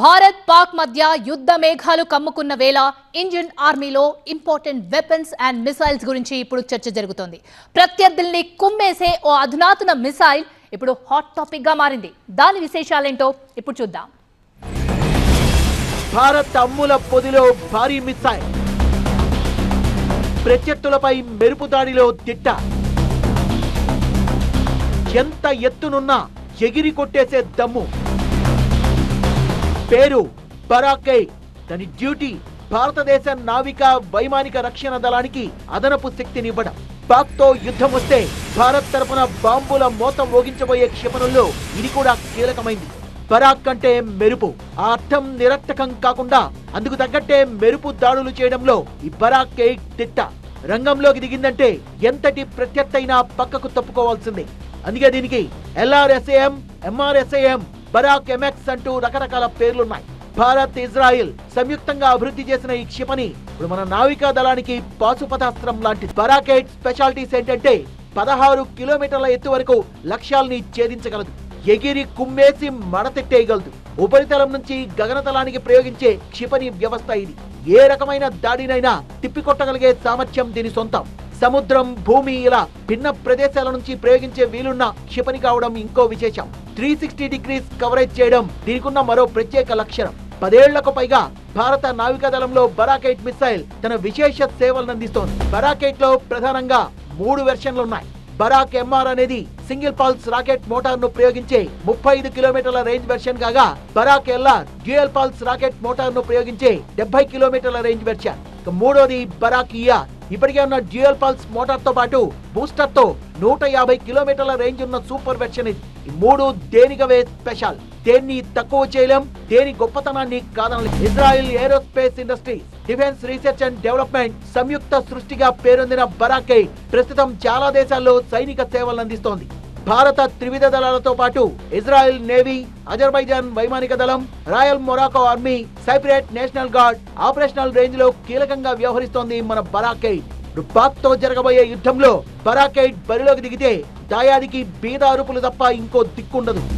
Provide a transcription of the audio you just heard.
భారత్ పాక్ మధ్య యుద్ధ మేఘాలు కమ్ముకున్న వేళ ఇండియన్ ఆర్మీలో ఇంపార్టెంట్ వెపన్స్ అండ్ మిసైల్స్ గురించి ఇప్పుడు చర్చ జరుగుతోంది. ప్రత్యర్థుల్ని కుమ్మేసే ఓ అధునాతన మిసైల్ ఇప్పుడు హాట్ టాపిక్గా మారింది. దాని విశేషాలేంటో ఇప్పుడు చూద్దాం. భారత్ అమ్ముల పొదిలో భారీ మిసైల్. ప్రత్యర్థులపై మెరుపు దాడిలో తిట్ట ఎంత ఎత్తునున్నా ఎగిరి కొట్టేసే దమ్ము. పేరు బరాకే. దాని డ్యూటీ భారతదేశ నావిక వైమానిక రక్షణ దళానికి అదనపు శక్తినివ్వడం పాక్తో యుద్ధం వస్తే భారత్ తరపున బాంబుల మోతం మోగించబోయే క్షిపణుల్లో ఇది కూడా కీలకమైంది. పరాక్ అంటే మెరుపు. ఆ అర్థం నిరర్థకం కాకుండా అందుకు తగ్గట్టే మెరుపు దాడులు చేయడంలో ఈ బరాక్ ఎయిట్ తిట్ట రంగంలోకి దిగిందంటే ఎంతటి ప్రత్యర్థైనా పక్కకు తప్పుకోవాల్సిందే. అందుకే దీనికి ఎల్ఆర్ఎస్ఏఎం ఎంఆర్ఎస్ఏఎం బరాక్ ఎంఎక్స్ అంటూ రకరకాల పేర్లున్నాయి. భారత్ ఇజ్రాయిల్ సంయుక్తంగా అభివృద్ధి చేసిన ఈ క్షిపణి ఇప్పుడు మన నావికా దళానికి పాశుపతాస్త్రం లాంటి బరాక్ స్పెషాలిటీస్ ఏంటంటే పదహారు కిలోమీటర్ల ఎత్తు వరకు లక్ష్యాల్ని ఛేదించగలదు. ఎగిరి కుమ్మేసి మడతెట్టేయగలదు ఉపరితలం నుంచి గగనతలానికి ప్రయోగించే క్షిపణి వ్యవస్థ ఇది. ఏ రకమైన దాడినైనా తిప్పికొట్టగలిగే సామర్థ్యం దీని సొంతం. సముద్రం భూమి ఇలా భిన్న ప్రదేశాల నుంచి ప్రయోగించే వీలున్న క్షిపణి కావడం ఇంకో విశేషం. త్రీ సిక్స్టీ డిగ్రీస్ కవరేజ్ చేయడం దీనికున్న మరో ప్రత్యేక లక్షణం. పదేళ్ళకు పైగా భారత నావికాదళంలో బరాకైట్ మిసైల్ తన విశేష సేవలను అందిస్తోంది. బరాకైట్లో ప్రధానంగా మూడు వెర్షన్లు ఉన్నాయి. బరాక్ ఎంఆర్ అనేది సింగిల్ పల్స్ రాకెట్ మోటార్ను ప్రయోగించే ముప్పై ఐదు కిలోమీటర్ల రేంజ్ వెర్షన్ కాగా Barak LR dual pulse rocket మోటార్ను ప్రయోగించే డెబ్బై కిలోమీటర్ల రేంజ్ వెర్షన్. మూడోది బరాకియా ఇప్పటికే ఉన్న డ్యూయల్ పల్స్ మోటార్తో పాటు బూస్టర్తో నూట యాభై కిలోమీటర్ల రేంజ్ ఉన్న సూపర్ వెర్షన్ ఇది. ఈ మూడు దేనికవే స్పెషల్? దేన్ని తక్కువ చేయలేం దేని గొప్పతనాన్ని కాదనలేం. Israel aerospace industry defence research and development సంయుక్త సృష్టిగా పేరొందిన బరాకే ప్రస్తుతం చాలా దేశాల్లో సైనిక సేవలు అందిస్తోంది. భారత త్రివిధ దళాలతో పాటు ఇజ్రాయెల్ నేవీ అజర్బైజాన్ వైమానిక దళం royal Morocco army Cypriot national guard operational రేంజ్లో కీలకంగా వ్యవహరిస్తోంది మన బరాకైట్ పాక్తో జరగబోయే యుద్ధంలో బరాకైట్ బరిలోకి దిగితే దాయాదికి బీద అరుపులు తప్ప ఇంకో దిక్కుండదు.